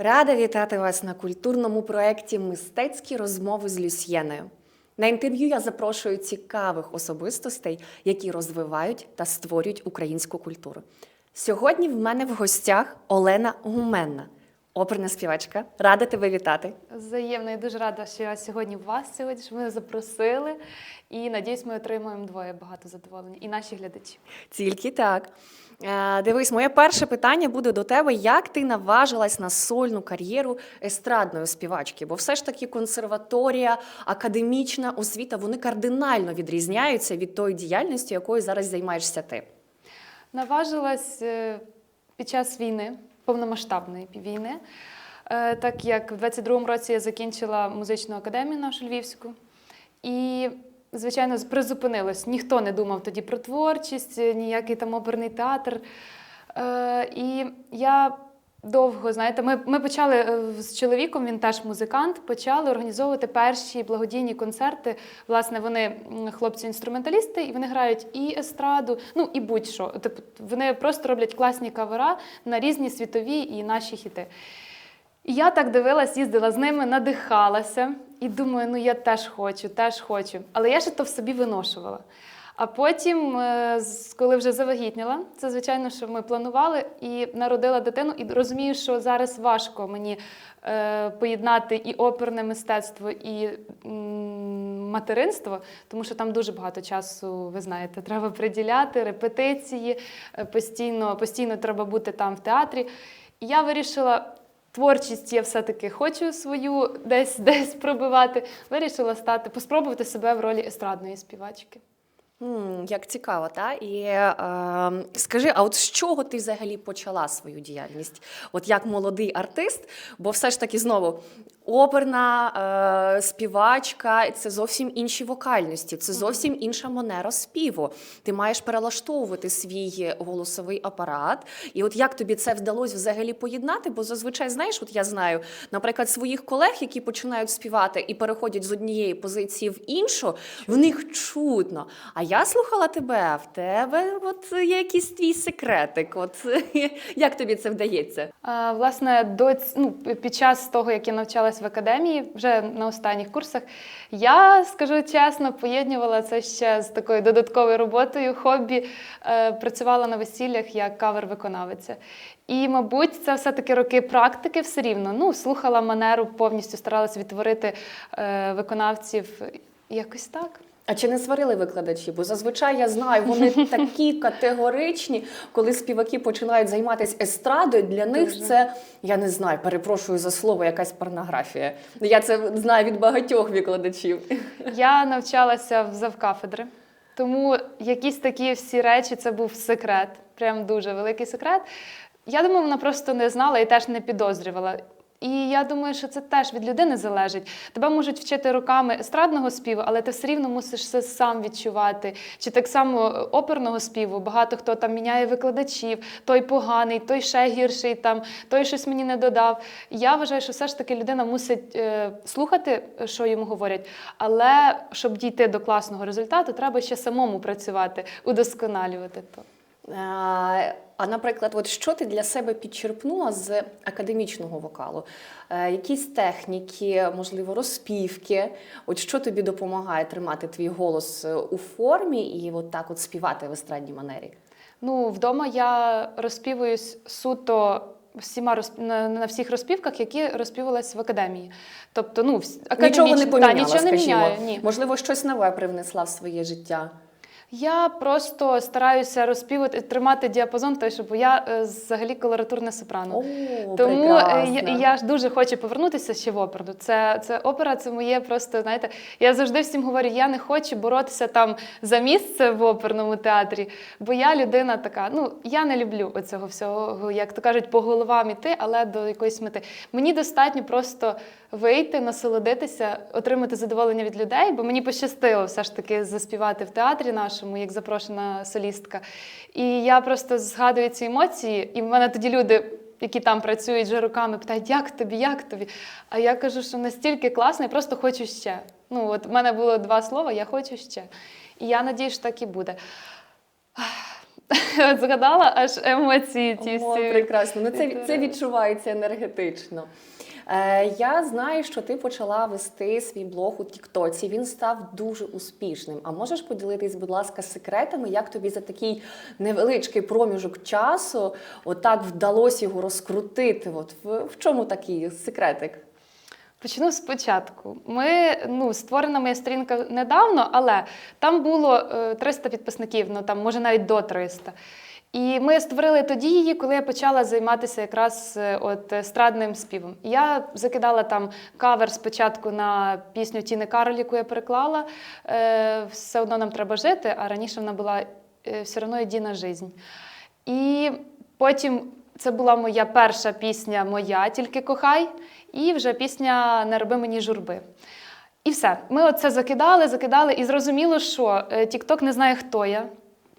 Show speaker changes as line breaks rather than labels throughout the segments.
Рада вітати вас на культурному проєкті Мистецькі розмови з Люсьєною. На інтерв'ю я запрошую цікавих особистостей, які розвивають та створюють українську культуру. Сьогодні в мене в гостях Олена Гуменна, оперна співачка. Рада тебе вітати.
Взаємно, я дуже рада, що я сьогодні вас сьогодні, що мене запросили. І надіюсь, ми отримаємо двоє багато задоволення. І наші глядачі.
Тільки так. Е, Дивись, моє перше питання буде до тебе: як ти наважилась на сольну кар'єру естрадної співачки? Бо все ж таки консерваторія, академічна освіта вони кардинально відрізняються від тої діяльності, якою зараз займаєшся ти.
Наважилась е, під час війни, повномасштабної війни, Е, так як в 22-му році я закінчила музичну академію нашу львівську. І, звичайно, призупинилось. Ніхто не думав тоді про творчість, ніякий там оперний театр. Е, І я довго, знаєте, ми, ми почали е, з чоловіком, він теж музикант, почали організовувати перші благодійні концерти. Власне, вони хлопці-інструменталісти, і вони грають і естраду, ну і будь-що. Типу, вони просто роблять класні кавера на різні світові і наші хіти. І я так дивилась, їздила з ними, надихалася і думаю, ну я теж хочу, теж хочу. Але я ще то в собі виношувала. А потім, е, коли вже завагітніла, це звичайно, що ми планували і народила дитину, і розумію, що зараз важко мені е, поєднати і оперне мистецтво, і материнство, тому що там дуже багато часу, ви знаєте, треба приділяти, репетиції, е, постійно, постійно треба бути там в театрі. І я вирішила. Творчість я все-таки хочу свою десь десь пробивати. Вирішила стати, поспробувати себе в ролі естрадної співачки.
Як цікаво, та? І е, скажи, а от з чого ти взагалі почала свою діяльність? От як молодий артист, бо все ж таки знову оперна е, співачка це зовсім інші вокальності, це зовсім інша манера співу. Ти маєш перелаштовувати свій голосовий апарат. І от як тобі це вдалося взагалі поєднати? Бо зазвичай, знаєш, от я знаю, наприклад, своїх колег, які починають співати і переходять з однієї позиції в іншу, в них чутно. А я слухала тебе, в тебе от є якийсь твій секретик. От як тобі це вдається?
А, Власне, до ну, під час того, як я навчалась в академії, вже на останніх курсах, я скажу чесно, поєднувала це ще з такою додатковою роботою, хобі. Е, Працювала на весіллях як кавер-виконавиця. І, мабуть, це все-таки роки практики все рівно. Ну, слухала манеру, повністю старалася відтворити е, виконавців. Якось так.
А чи не сварили викладачі? Бо зазвичай я знаю, вони такі категоричні, коли співаки починають займатися естрадою. Для них це я не знаю, перепрошую за слово, якась порнографія. Я це знаю від багатьох викладачів.
Я навчалася в завкафедри, тому якісь такі всі речі це був секрет, прям дуже великий секрет. Я думаю, вона просто не знала і теж не підозрювала. І я думаю, що це теж від людини залежить. Тебе можуть вчити руками естрадного співу, але ти все рівно мусиш це сам відчувати. Чи так само е, оперного співу. Багато хто там міняє викладачів, той поганий, той ще гірший, там, той щось мені не додав. Я вважаю, що все ж таки людина мусить е, слухати, що йому говорять, але щоб дійти до класного результату, треба ще самому працювати, удосконалювати то.
Е, А наприклад, от що ти для себе підчерпнула з академічного вокалу? Е, Якісь техніки, можливо, розпівки? От що тобі допомагає тримати твій голос е, у формі і от так от співати в естрадній манері?
Ну, вдома я розпівуюсь суто. Всіма розп... на, на всіх розпівках, які розпівувалися в академії. Тобто, ну, вс-
Нічого не поміняла,
Та, нічого не міняю. Ні.
Можливо, щось нове привнесла в своє життя.
Я просто стараюся розпівати, тримати діапазон, той, щоб я е, взагалі колоратурне сопрано.
О,
Тому е, я, я ж дуже хочу повернутися ще в оперу. Це, це опера, це моє просто, знаєте, я завжди всім говорю, я не хочу боротися там за місце в оперному театрі, бо я людина така, ну я не люблю оцього всього, як то кажуть, по головам іти, але до якоїсь мети. Мені достатньо просто вийти, насолодитися, отримати задоволення від людей, бо мені пощастило все ж таки заспівати в театрі нашому, як запрошена солістка. І я просто згадую ці емоції, і в мене тоді люди. Які там працюють вже руками, питають, як тобі, як тобі? А я кажу, що настільки класно, я просто хочу ще. Ну, от в мене було два слова, я хочу ще. І я надію, що так і буде. От згадала аж емоції ті
О,
всі.
прекрасно. Ну, це, це відчувається енергетично. Е, я знаю, що ти почала вести свій блог у Тіктоці. Він став дуже успішним. А можеш поділитись, будь ласка, секретами, як тобі за такий невеличкий проміжок часу отак вдалося його розкрутити? От в, в чому такий секретик?
Почну спочатку. Ми ну створена моя сторінка недавно, але там було е, 300 підписників, ну там може навіть до 300. І ми створили тоді її, коли я почала займатися якраз е, от естрадним співом. Я закидала там кавер спочатку на пісню Тіни Кароль, яку я переклала. Е, Все одно нам треба жити, а раніше вона була е, все одно єдина жизнь. І потім це була моя перша пісня Моя, тільки кохай, і вже пісня Не роби мені журби. І все. Ми оце закидали, закидали, і зрозуміло, що TikTok не знає, хто я.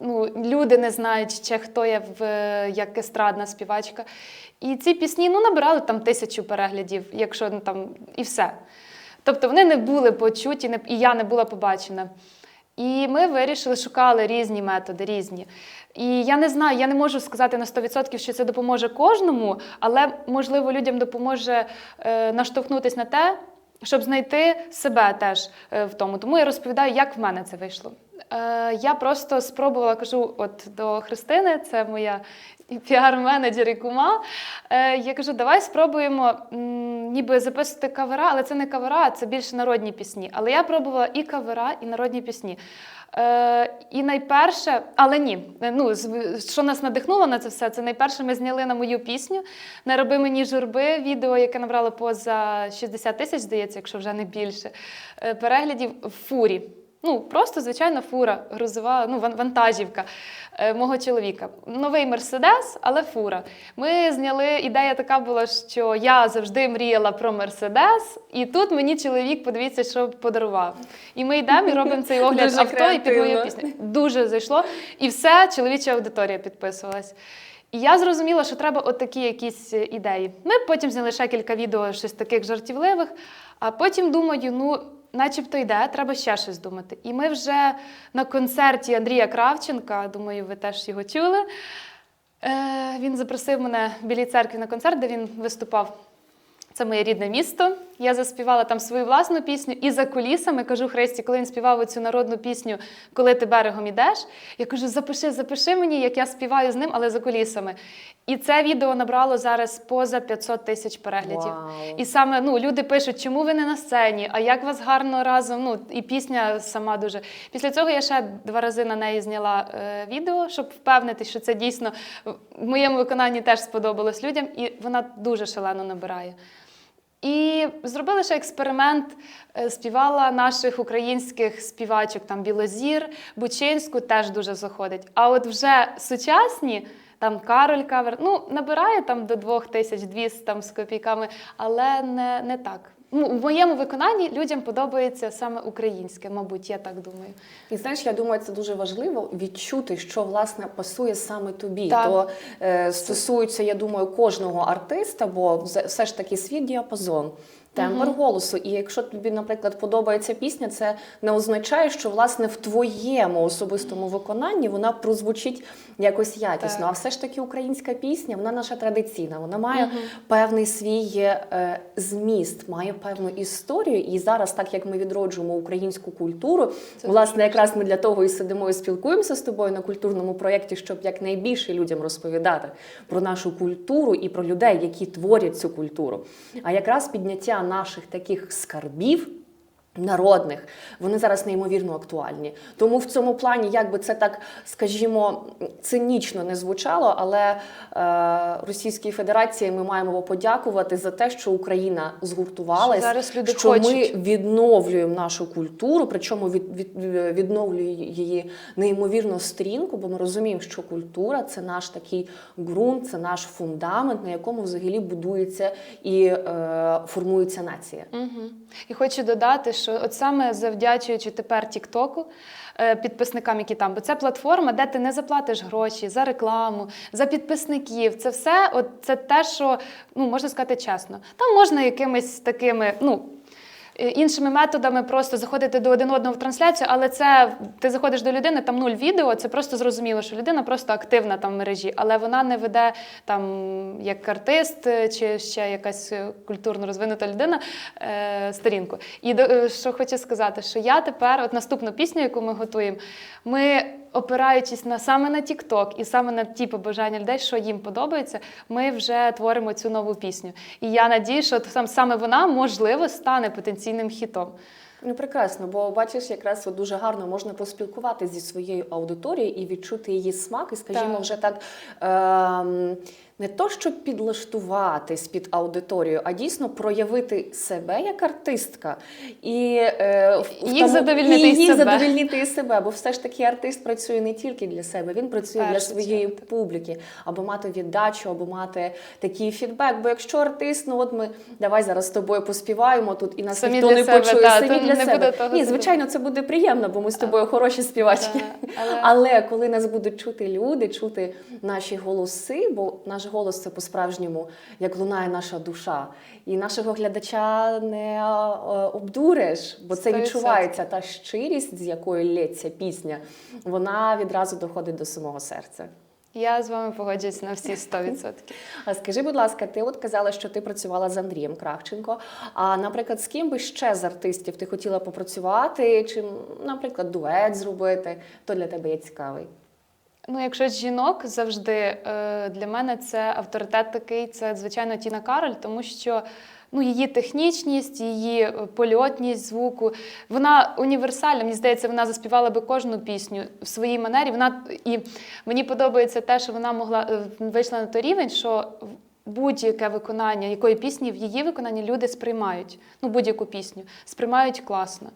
Ну, люди не знають ще, хто я в, як естрадна співачка. І ці пісні ну, набирали там тисячу переглядів, якщо ну, там і все. Тобто вони не були почуті, не- і я не була побачена. І ми вирішили, шукали різні методи, різні. І я не знаю, я не можу сказати на 100%, що це допоможе кожному, але можливо людям допоможе е, наштовхнутися на те, щоб знайти себе теж е, в тому. Тому я розповідаю, як в мене це вийшло. Е, я просто спробувала, кажу, от до Христини, це моя піар-менеджер і кума. Е, я кажу, давай спробуємо ніби записувати кавера, але це не кавера, це більше народні пісні. Але я пробувала і кавера, і народні пісні. Е, і найперше, але ні, ну що нас надихнуло на це все, це найперше ми зняли на мою пісню Не роби мені журби, відео, яке набрало поза 60 тисяч, здається, якщо вже не більше, переглядів в фурі. Ну, просто звичайна фура, грузова, ну, вантажівка е, мого чоловіка. Новий мерседес, але фура. Ми зняли, ідея така була, що я завжди мріяла про мерседес, і тут мені чоловік, подивіться, що подарував. І ми йдемо і робимо цей огляд
Дуже
авто і під мою пісню. Дуже зайшло. І все, чоловіча аудиторія підписувалась. І я зрозуміла, що треба отакі якісь е, ідеї. Ми потім зняли ще кілька відео, щось таких жартівливих, а потім думаю, ну. Начебто йде, треба ще щось думати. І ми вже на концерті Андрія Кравченка, думаю, ви теж його чули. Е, він запросив мене в Білій церкві на концерт, де він виступав. Це моє рідне місто. Я заспівала там свою власну пісню. І за кулісами кажу Христі, коли він співав цю народну пісню Коли ти берегом ідеш. Я кажу: запиши, запиши мені, як я співаю з ним, але за кулісами. І це відео набрало зараз поза 500 тисяч переглядів.
Вау.
І саме ну, люди пишуть, чому ви не на сцені, а як вас гарно разом. Ну, і пісня сама дуже. Після цього я ще два рази на неї зняла е, відео, щоб впевнитися, що це дійсно в моєму виконанні теж сподобалось людям, і вона дуже шалено набирає. І зробили ще експеримент, е, співала наших українських співачок, там Білозір, Бучинську теж дуже заходить. А от вже сучасні, там Кароль кавер, ну, набирає там до 2200 там, з копійками, але не, не так. Ну, в моєму виконанні людям подобається саме українське, мабуть, я так думаю.
І знаєш, я думаю, це дуже важливо відчути, що власне пасує саме тобі.
Так.
То е, стосується, я думаю, кожного артиста, бо все ж таки свій діапазон. Тембр голосу, і якщо тобі, наприклад, подобається пісня, це не означає, що власне в твоєму особистому виконанні вона прозвучить якось якісно.
Так.
А все ж таки українська пісня, вона наша традиційна, вона має певний свій е, зміст, має певну історію. І зараз, так як ми відроджуємо українську культуру,
Це
власне, якраз ми для того і сидимо і спілкуємося з тобою на культурному проєкті, щоб якнайбільше людям розповідати про нашу культуру і про людей, які творять цю культуру. А якраз підняття наших таких скарбів. Народних вони зараз неймовірно актуальні. Тому в цьому плані, як би це так, скажімо, цинічно не звучало, але е, Російській Федерації ми маємо подякувати за те, що Україна згуртувалась,
Що зараз люди
що ми відновлюємо нашу культуру, причому від, від, відновлює її неймовірно стрінку, бо ми розуміємо, що культура це наш такий ґрунт, це наш фундамент, на якому взагалі будується і е, формується нація.
Угу. І хочу додати, що от саме завдячуючи тепер Тіктоку, е, підписникам, які там, бо це платформа, де ти не заплатиш гроші за рекламу, за підписників. Це все, от це те, що ну можна сказати чесно. Там можна якимись такими, ну. Е, іншими методами просто заходити до один одного в трансляцію, але це ти заходиш до людини, там нуль відео, це просто зрозуміло, що людина просто активна там в мережі, але вона не веде там як артист е, чи ще якась е, культурно розвинута людина е, сторінку. І до- що хочу сказати, що я тепер, от наступну пісню, яку ми готуємо, ми. Опираючись на саме на TikTok і саме на ті побажання людей, що їм подобається, ми вже творимо цю нову пісню. І я надію, що там саме вона можливо стане потенційним хітом.
Ну, прекрасно, бо бачиш, якраз от дуже гарно можна поспілкуватися зі своєю аудиторією і відчути її смак, і, скажімо,
Так.
вже так ем, не то, щоб підлаштуватись під аудиторію, а дійсно проявити себе як артистка і е, в
Їх задовільнити
і їх
себе.
задовільнити і себе. Бо все ж таки артист працює не тільки для себе, він працює для своєї
чергу,
публіки, або мати віддачу, або мати такий фідбек. Бо якщо артист, ну от ми давай зараз з тобою поспіваємо тут, і нас
Самі
ніхто не
себе,
почує,
та,
самі для
не
себе.
того
Ні, звичайно, це буде приємно, бо ми з тобою хороші співачки.
Да, але-
Але коли нас будуть чути люди, чути наші голоси, бо наш голос це по-справжньому як лунає наша душа. І нашого глядача не е, обдуриш, бо це відчувається та щирість, з якою лється пісня, вона відразу доходить до самого серця.
Я з вами погоджуюсь на всі 100%.
А скажи, будь ласка, ти от казала, що ти працювала з Андрієм Кравченко. А наприклад, з ким би ще з артистів ти хотіла попрацювати, чи, наприклад, дует зробити, то для тебе є цікавий.
Ну, якщо жінок завжди е, для мене це авторитет такий, це звичайно Тіна Кароль, тому що ну, її технічність, її е, польотність звуку, вона універсальна. Мені здається, вона заспівала би кожну пісню в своїй манері. Вона і мені подобається те, що вона могла е, вийшла на той рівень, що будь-яке виконання якої пісні в її виконанні люди сприймають. Ну, будь-яку пісню сприймають класно.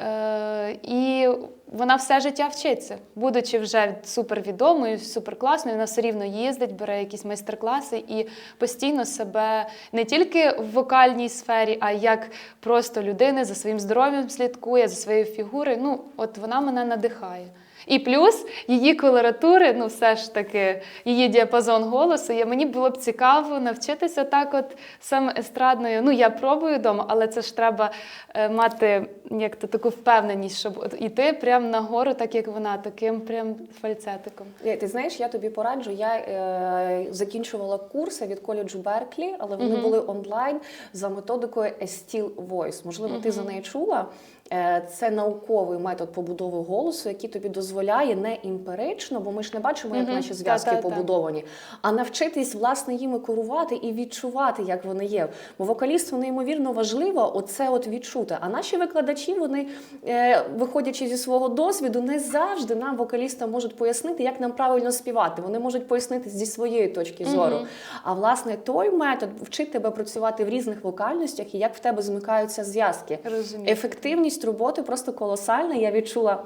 Е, і вона все життя вчиться, будучи вже супервідомою, суперкласною, вона все рівно їздить, бере якісь майстер-класи і постійно себе не тільки в вокальній сфері, а як просто людини за своїм здоров'ям слідкує, за своєю фігурою. Ну, от вона мене надихає. І плюс її колоратури, ну все ж таки, її діапазон голосу. Я, мені було б цікаво навчитися так, от саме естрадною. Ну, я пробую вдома, але це ж треба е, мати як то таку впевненість, щоб от іти прямо нагору, так як вона, таким прям фальцетиком.
Е, Ти знаєш, я тобі пораджу. Я е, закінчувала курси від коледжу Берклі, але вони
Мгм.
були онлайн за методикою Still Voice. Можливо, ти за неї чула. Е, Це науковий метод побудови голосу, який тобі дозволяє не імперично, бо ми ж не бачимо, як наші зв'язки побудовані, а навчитись власне їми керувати і відчувати, як вони є. Бо вокалісту неймовірно важливо оце от відчути. А наші викладачі, вони, е, виходячи зі свого досвіду, не завжди нам, вокалістам, можуть пояснити, як нам правильно співати. Вони можуть пояснити зі своєї точки зору. А власне той метод вчить тебе працювати в різних вокальностях і як в тебе змикаються зв'язки. Ефективність роботи просто колосальна. Я відчула.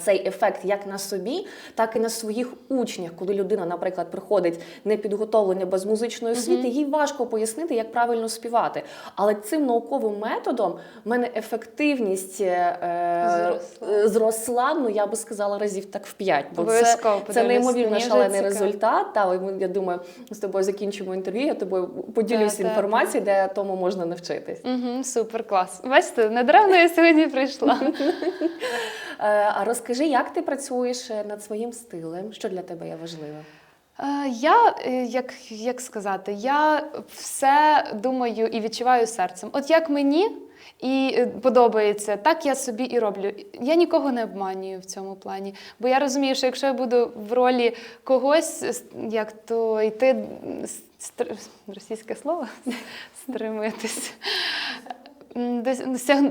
Цей ефект як на собі, так і на своїх учнях, коли людина, наприклад, приходить непідготовлення без музичної освіти, їй важко пояснити, як правильно співати. Але цим науковим методом в мене ефективність е,
Зросла.
е, зросла, ну я би сказала, разів так в п'ять. Бо це, це неймовірно шалений результат. Та, я думаю, з тобою закінчимо інтерв'ю. Я тобою поділюсь
Та, та,
інформацією, де тому можна навчитись.
Угу, супер клас. Бачите, недаремно я сьогодні прийшла.
Е, А розкажи, як ти працюєш е, над своїм стилем? Що для тебе є важливо?
Е, Я, як, як сказати, я все думаю і відчуваю серцем. От як мені і подобається, так я собі і роблю. Я нікого не обманюю в цьому плані. Бо я розумію, що якщо я буду в ролі когось, як то йти стр- російське слово стримуєтесь.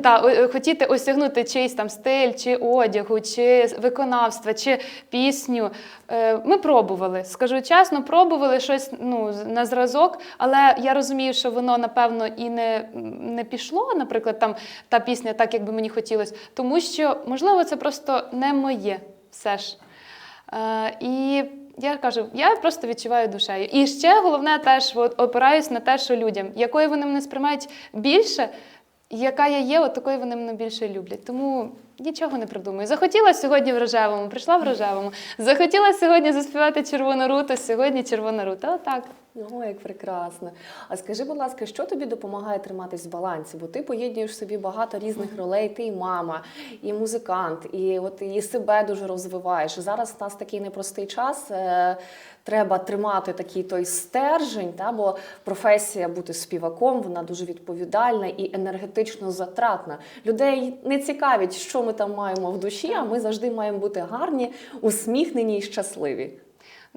Та, хотіти осягнути чийсь там стиль, чи одягу, чи виконавства, чи пісню. Е, Ми пробували, скажу чесно, пробували щось ну, на зразок, але я розумію, що воно напевно і не, не пішло, наприклад, там та пісня, так як би мені хотілося, тому що можливо це просто не моє все ж. Е, І я кажу, я просто відчуваю душею. І ще головне теж от, опираюсь на те, що людям, якою вони мене сприймають більше, яка я є, от такою вони мене більше люблять. Тому Нічого не придумаю. Захотіла сьогодні в рожевому, прийшла в рожевому. Захотіла сьогодні заспівати червону руту, сьогодні червона рута. Отак.
О, як прекрасно. А скажи, будь ласка, що тобі допомагає триматись в балансі? Бо ти поєднуєш собі багато різних ролей. Ти і мама, і музикант, і от і себе дуже розвиваєш. Зараз в нас такий непростий час. Е, треба тримати такий той стержень, та бо професія бути співаком, вона дуже відповідальна і енергетично затратна. Людей не цікавить, що ми там маємо в душі. А ми завжди маємо бути гарні, усміхнені і щасливі.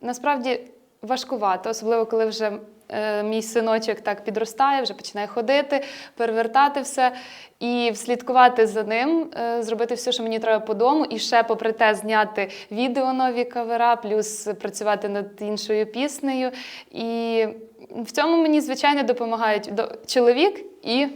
Насправді важкувато, особливо коли вже е, мій синочок так підростає, вже починає ходити, перевертати все і вслідкувати за ним, е, зробити все, що мені треба по дому, і ще, попри те, зняти відео нові кавера, плюс працювати над іншою піснею. І в цьому мені, звичайно, допомагають до- чоловік і.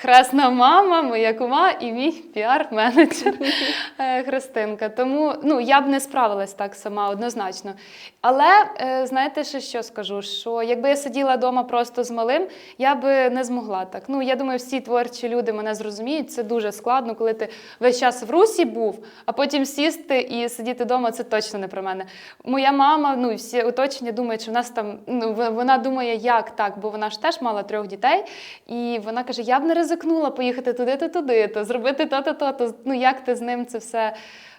Хресна мама, моя кума і мій піар-менеджер е, Христинка. Тому ну, я б не справилась так сама однозначно. Але е, знаєте, ще що скажу? Що якби я сиділа вдома просто з малим, я би не змогла так. Ну, я думаю, всі творчі люди мене зрозуміють. Це дуже складно, коли ти весь час в русі був, а потім сісти і сидіти вдома це точно не про мене. Моя мама, ну і всі оточення думають, що в нас там ну вона думає, як так, бо вона ж теж мала трьох дітей. І вона каже: я б не ризикнула поїхати туди-то, туди-то, зробити то-то, то-то. Ну як ти з ним це все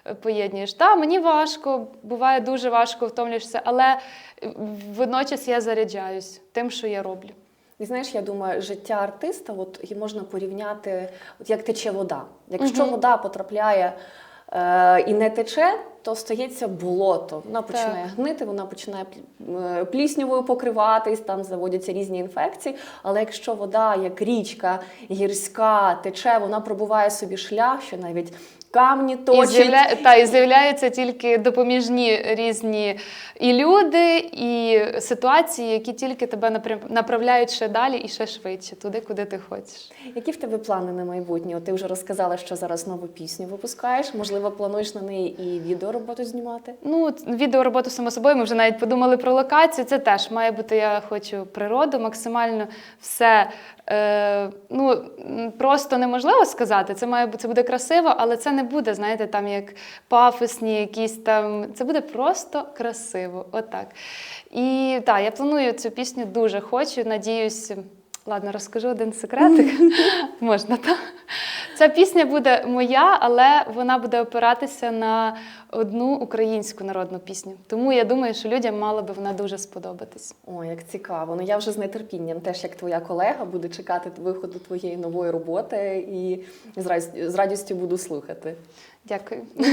е, поєднуєш? Та мені важко, буває дуже важко, втомлюєшся, але е, водночас я заряджаюсь тим, що я роблю.
І знаєш, я думаю, життя артиста от її можна порівняти, от як тече вода. Якщо
Мгм.
вода потрапляє і не тече, то стається болото. Вона починає гнити, вона починає е, пліснявою покриватись, там заводяться різні інфекції. Але якщо вода, як річка гірська, тече, вона пробуває собі шлях, що навіть камні
І,
точить.
з'явля... Та, і з'являються тільки допоміжні різні і люди, і ситуації, які тільки тебе напрям- направляють ще далі і ще швидше, туди, куди ти хочеш.
Які в тебе плани на майбутнє? От ти вже розказала, що зараз нову пісню випускаєш. Можливо, плануєш на неї і відеороботу знімати?
Ну, відеороботу, само собою, ми вже навіть подумали про локацію. Це теж має бути, я хочу природу, максимально все. Е, ну, просто неможливо сказати. Це має це буде красиво, але це не буде, знаєте, там як пафосні, якісь там. Це буде просто красиво. Отак. І так, я планую цю пісню дуже хочу. Надіюсь. Ладно, розкажу один секретик. Можна, так? Ця пісня буде моя, але вона буде опиратися на одну українську народну пісню. Тому я думаю, що людям мала би вона дуже сподобатись.
О, як цікаво. Ну я вже з нетерпінням, теж як твоя колега, буду чекати виходу твоєї нової роботи і з радістю, з радістю буду слухати.
Дякую.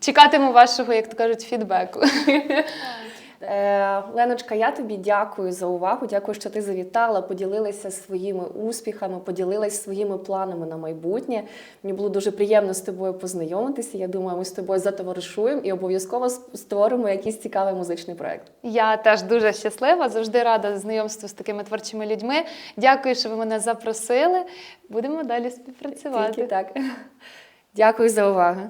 Чекатиму вашого, як то кажуть, фідбеку.
Е, Леночка, я тобі дякую за увагу. Дякую, що ти завітала, поділилася своїми успіхами, поділилася своїми планами на майбутнє. Мені було дуже приємно з тобою познайомитися. Я думаю, ми з тобою затоваришуємо і обов'язково створимо якийсь цікавий музичний проект.
Я теж дуже щаслива, завжди рада знайомству з такими творчими людьми. Дякую, що ви мене запросили. Будемо далі співпрацювати.
Тільки так. Дякую за увагу.